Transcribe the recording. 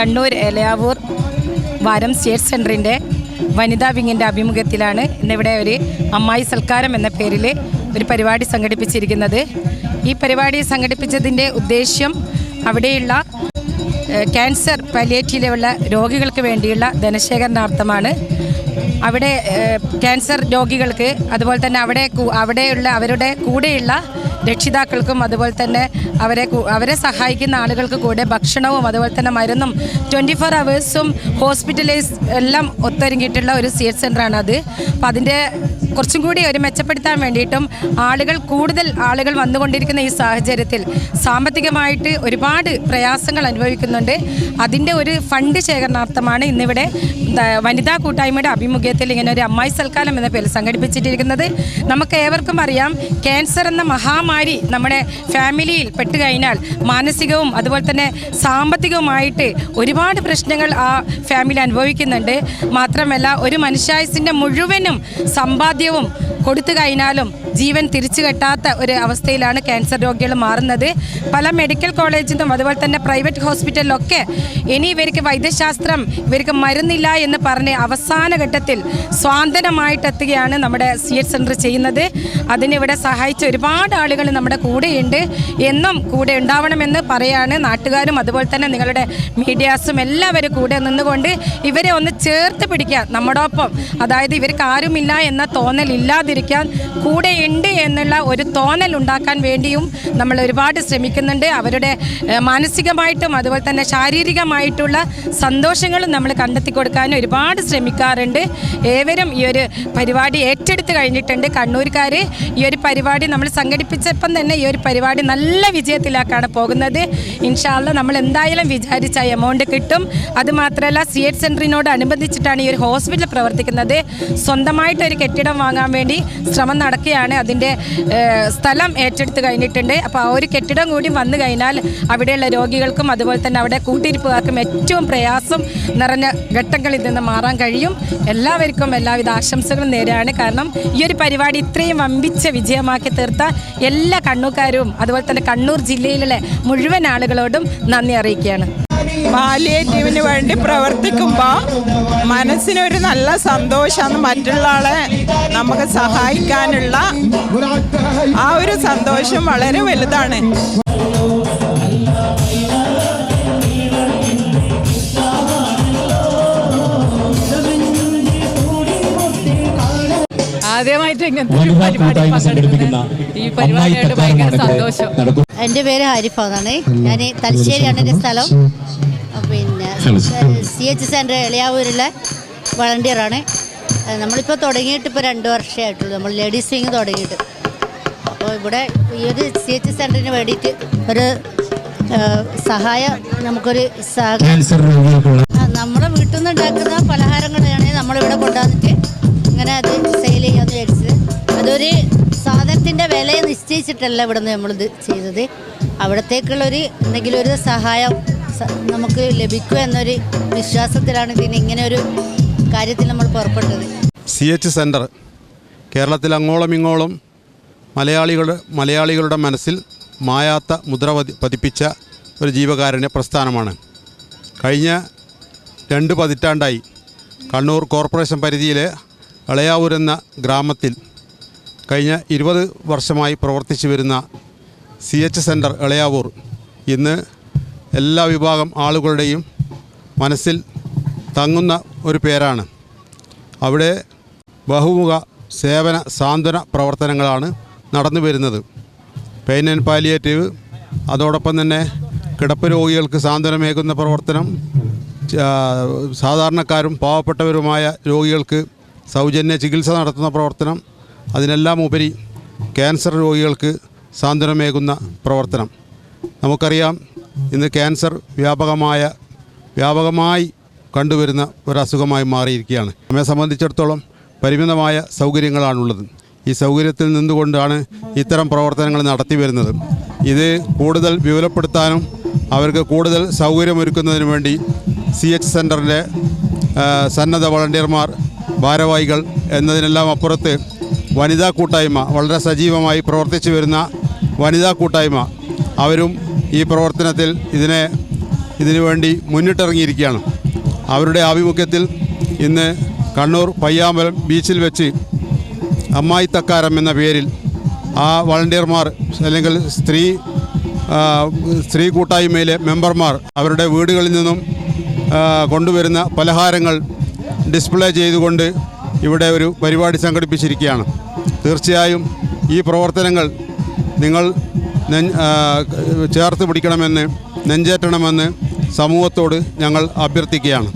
കണ്ണൂർ എലയാവൂർ വാരം സ്റ്റേറ്റ് സെന്ററിന്റെ വനിതാ വിങ്ങിന്റെ ആഭിമുഖ്യത്തിലാണ് ഇന്നിവിടെ ഒരു അമ്മായി സൽക്കാരം എന്ന പേരിൽ ഒരു പരിപാടി സംഘടിപ്പിച്ചിരിക്കുന്നത്. ഈ പരിപാടി സംഘടിപ്പിച്ചതിന്റെ ഉദ്ദേശ്യം അവിടെയുള്ള ക്യാൻസർ പലിയേറ്റീവിലുള്ള രോഗികൾക്ക് വേണ്ടിയുള്ള ധനശേഖരണാർത്ഥമാണ്. അവിടെ ക്യാൻസർ രോഗികൾക്ക് അതുപോലെ തന്നെ അവിടെ അവിടെയുള്ള അവരുടെ കൂടെയുള്ള രക്ഷിതാക്കൾക്കും അതുപോലെ തന്നെ അവരെ അവരെ സഹായിക്കുന്ന ആളുകൾക്ക് കൂടെ ഭക്ഷണവും അതുപോലെ തന്നെ മരുന്നും ട്വന്റി ഫോർ അവേഴ്സും ഹോസ്പിറ്റലൈസ് എല്ലാം ഒത്തൊരുങ്ങിയിട്ടുള്ള ഒരു സി എച്ച് സെന്ററാണ് അത് അപ്പം അതിന്റെ കുറച്ചും കൂടി ഒരു മെച്ചപ്പെടുത്താൻ വേണ്ടിയിട്ടും ആളുകൾ കൂടുതൽ ആളുകൾ വന്നുകൊണ്ടിരിക്കുന്ന ഈ സാഹചര്യത്തിൽ സാമ്പത്തികമായിട്ട് ഒരുപാട് പ്രയാസങ്ങൾ അനുഭവിക്കുന്നുണ്ട്. അതിന്റെ ഒരു ഫണ്ട് ശേഖരണാർത്ഥമാണ് ഇന്നിവിടെ വനിതാ കൂട്ടായ്മയുടെ ആഭിമുഖ്യത്തിൽ ഇങ്ങനെ ഒരു അമ്മായി സൽക്കാലം എന്ന പേരിൽ സംഘടിപ്പിച്ചിട്ടിരിക്കുന്നത്. നമുക്ക് ഏവർക്കും അറിയാം ക്യാൻസർ എന്ന മഹാമാരി നമ്മുടെ ഫാമിലിയിൽ പെട്ടുകഴിഞ്ഞാൽ മാനസികവും അതുപോലെ തന്നെ സാമ്പത്തികവുമായിട്ട് ഒരുപാട് പ്രശ്നങ്ങൾ ആ ഫാമിലി അനുഭവിക്കുന്നുണ്ട്. മാത്രമല്ല ഒരു മനുഷ്യായുസിന്റെ മുഴുവനും സമ്പാദ്യവും കൊടുത്തു കഴിഞ്ഞാലും ജീവൻ തിരിച്ചു കെട്ടാത്ത ഒരു അവസ്ഥയിലാണ് ക്യാൻസർ രോഗികൾ മാറുന്നത്. പല മെഡിക്കൽ കോളേജിലും അതുപോലെ തന്നെ പ്രൈവറ്റ് ഹോസ്പിറ്റലിലൊക്കെ ഇനി ഇവർക്ക് വൈദ്യശാസ്ത്രം ഇവർക്ക് മരുന്നില്ല എന്ന് പറഞ്ഞ് അവസാന ഘട്ടത്തിൽ സ്വാതന്ത്ര്യമായിട്ടെത്തുകയാണ് നമ്മുടെ സി എച്ച് സെന്റർ ചെയ്യുന്നത്. അതിനിവിടെ സഹായിച്ച ഒരുപാട് ആളുകൾ നമ്മുടെ കൂടെയുണ്ട്. എന്നും കൂടെ ഉണ്ടാവണമെന്ന് പറയാണ് നാട്ടുകാരും അതുപോലെ തന്നെ നിങ്ങളുടെ മീഡിയാസും എല്ലാവരും കൂടെ നിന്നുകൊണ്ട് ഇവരെ ഒന്ന് ചേർത്ത് പിടിക്കുക. ഒപ്പം അതായത് ഇവർക്ക് ആരുമില്ല എന്ന തോന്നൽ ഇല്ലാതിരിക്കാൻ കൂടെ ഉണ്ട് എന്നുള്ള ഒരു തോന്നൽ ഉണ്ടാക്കാൻ വേണ്ടിയും നമ്മൾ ഒരുപാട് ശ്രമിക്കുന്നുണ്ട്. അവരുടെ മാനസികമായിട്ടും അതുപോലെ തന്നെ ശാരീരികമായിട്ടുള്ള സന്തോഷങ്ങളും നമ്മൾ കണ്ടെത്തി കൊടുക്കാൻ ഒരുപാട് ശ്രമിക്കാറുണ്ട്. ഏവരും ഈ ഒരു പരിപാടി ഏറ്റെടുത്ത് കഴിഞ്ഞിട്ടുണ്ട്. കണ്ണൂർക്കാർ ഈ ഒരു പരിപാടി നമ്മൾ സംഘടിപ്പിച്ചപ്പം തന്നെ ഈ ഒരു പരിപാടി നല്ല വിജയത്തിലാക്കാണ് പോകുന്നത്. ഇൻഷാല്ല നമ്മൾ എന്തായാലും വിചാരിച്ച എമൗണ്ട് കിട്ടും. അതുമാത്രമല്ല സി എച്ച് സെന്ററിനോട് അനുബന്ധിച്ചിട്ടാണ് ഈ ഒരു ഹോസ്പിറ്റൽ പ്രവർത്തിക്കുന്നത്. സ്വന്തമായിട്ട് ഒരു കെട്ടിടം വാങ്ങാൻ വേണ്ടി ശ്രമം നടക്കുകയാണ്. അതിന്റെ സ്ഥലം ഏറ്റെടുത്ത് കഴിഞ്ഞിട്ടുണ്ട്. അപ്പോൾ ആ ഒരു കെട്ടിടം കൂടി വന്നു കഴിഞ്ഞാൽ അവിടെയുള്ള രോഗികൾക്കും അതുപോലെ തന്നെ അവിടെ കൂട്ടിരിപ്പുകാർക്കും ഏറ്റവും പ്രയാസം നിറഞ്ഞ ഘട്ടങ്ങളിൽ നിന്ന് മാറാൻ കഴിയും. എല്ലാവർക്കും എല്ലാവിധ ആശംസകളും നേരെയാണ്. കാരണം ഈ ഒരു പരിപാടി ഇത്രയും വമ്പിച്ച വിജയമാക്കി തീർത്ത എല്ലാ കണ്ണൂക്കാരും അതുപോലെ തന്നെ കണ്ണൂർ ജില്ലയിലെ മുഴുവൻ ആളുകളോടും നന്ദി അറിയിക്കുകയാണ്. പാലിയേറ്റീവിന് വേണ്ടി പ്രവർത്തിക്കുമ്പോൾ മനസ്സിനൊരു നല്ല സന്തോഷമാണ് മറ്റുള്ള ആളെ നമുക്ക് സഹായിക്കാനുള്ള ആ ഒരു സന്തോഷം വളരെ വലുതാണ്. ആദ്യമായിട്ട് ഇങ്ങനത്തെ ഒരു പരിപാടി കൂട്ടായ്മ ഈ അമ്മായി പരിപാടിയായിട്ട് ഭയങ്കര സന്തോഷം. എന്റെ പേര് ഹരിഫ എന്നാണ് ഞാൻ തലശ്ശേരിയാണ് എന്റെ സ്ഥലം. പിന്നെ സി എച്ച് സെന്റർ എളിയാവൂരിലെ വളണ്ടിയറാണ്. നമ്മളിപ്പോൾ തുടങ്ങിയിട്ട് ഇപ്പോൾ രണ്ട് വർഷമായിട്ടുള്ളൂ നമ്മൾ ലേഡീസ് വിങ് തുടങ്ങിയിട്ട്. അപ്പോൾ ഇവിടെ ഈ ഒരു സി എച്ച് സെന്ററിന് വേണ്ടിയിട്ട് ഒരു സഹായം നമുക്കൊരു നമ്മുടെ വീട്ടിൽ നിന്ന് ഉണ്ടാക്കുന്ന പലഹാരങ്ങളാണ് നമ്മളിവിടെ കൊണ്ടുവന്നിട്ട് ഇങ്ങനെ അത് സെയിൽ ചെയ്യാമെന്ന് വിചാരിച്ചത്. അതൊരു സാധനത്തിന്റെ വില നിശ്ചയിച്ചിട്ടല്ല ഇവിടെ നിന്ന് നമ്മളിത് ചെയ്തത്. അവിടത്തേക്കുള്ളൊരു എന്തെങ്കിലും ഒരു സഹായം നമുക്ക് ലഭിക്കുക എന്നൊരു വിശ്വാസത്തിലാണ് ഇതിന് ഇങ്ങനെ ഒരു കാര്യത്തിൽ നമ്മൾ പുറപ്പെട്ടത്. സി എച്ച് സെന്റർ കേരളത്തിൽ അങ്ങോളം ഇങ്ങോളം മലയാളികളുടെ മലയാളികളുടെ മനസ്സിൽ മായാത്ത മുദ്ര പതിപ്പിച്ച ഒരു ജീവകാരുണ്യ പ്രസ്ഥാനമാണ്. കഴിഞ്ഞ രണ്ട് പതിറ്റാണ്ടായി കണ്ണൂർ കോർപ്പറേഷൻ പരിധിയിലെ ഇളയാവൂർ എന്ന ഗ്രാമത്തിൽ കഴിഞ്ഞ ഇരുപത് വർഷമായി പ്രവർത്തിച്ചു വരുന്ന സി എച്ച് സെന്റർ ഇളയാവൂർ ഇന്ന് എല്ലാ വിഭാഗം ആളുകളുടെയും മനസ്സിൽ തങ്ങുന്ന ഒരു പേരാണ്. അവിടെ ബഹുമുഖ സേവന സാന്ത്വന പ്രവർത്തനങ്ങളാണ് നടന്നു വരുന്നത്. പെയിൻ ആൻഡ് പാലിയേറ്റീവ് അതോടൊപ്പം തന്നെ കിടപ്പ് രോഗികൾക്ക് സാന്ത്വനമേകുന്ന പ്രവർത്തനം സാധാരണക്കാരും പാവപ്പെട്ടവരുമായ രോഗികൾക്ക് സൗജന്യ ചികിത്സ നടത്തുന്ന പ്രവർത്തനം അതിനെല്ലാം ഉപരി ക്യാൻസർ രോഗികൾക്ക് സാന്ത്വനമേകുന്ന പ്രവർത്തനം. നമുക്കറിയാം ഇന്ന് ക്യാൻസർ വ്യാപകമായ വ്യാപകമായി കണ്ടുവരുന്ന ഒരസുഖമായി മാറിയിരിക്കുകയാണ്. നമ്മെ സംബന്ധിച്ചിടത്തോളം പരിമിതമായ സൗകര്യങ്ങളാണുള്ളത്. ഈ സൗകര്യത്തിൽ നിന്നുകൊണ്ടാണ് ഇത്തരം പ്രവർത്തനങ്ങൾ നടത്തി വരുന്നത് ഇത് കൂടുതൽ വിപുലപ്പെടുത്താനും അവർക്ക് കൂടുതൽ സൗകര്യമൊരുക്കുന്നതിനു വേണ്ടി സി എച്ച് സെന്ററിന്റെ സന്നദ്ധ വളണ്ടിയർമാർ ഭാരവാഹികൾ എന്നതിനെല്ലാം അപ്പുറത്ത് വനിതാ കൂട്ടായ്മ വളരെ സജീവമായി പ്രവർത്തിച്ചു വരുന്ന വനിതാ കൂട്ടായ്മ അവരും ഈ പ്രവർത്തനത്തിൽ ഇതിനെ ഇതിനുവേണ്ടി മുന്നിട്ടിറങ്ങിയിരിക്കുകയാണ്. അവരുടെ ആഭിമുഖ്യത്തിൽ ഇന്ന് കണ്ണൂർ പയ്യാമ്പലം ബീച്ചിൽ വെച്ച് അമ്മായി തക്കാരം എന്ന പേരിൽ ആ വളണ്ടിയർമാർ അല്ലെങ്കിൽ സ്ത്രീ സ്ത്രീ കൂട്ടായ്മയിലെ മെമ്പർമാർ അവരുടെ വീടുകളിൽ നിന്നും കൊണ്ടുവരുന്ന പലഹാരങ്ങൾ ഡിസ്പ്ലേ ചെയ്തുകൊണ്ട് ഇവിടെ ഒരു പരിപാടി സംഘടിപ്പിച്ചിരിക്കുകയാണ്. തീർച്ചയായും ഈ പ്രവർത്തനങ്ങൾ നിങ്ങൾ ചേർത്ത് പിടിക്കണമെന്ന് നെഞ്ചേറ്റണമെന്ന് സമൂഹത്തോട് ഞങ്ങൾ അഭ്യർത്ഥിക്കുകയാണ്.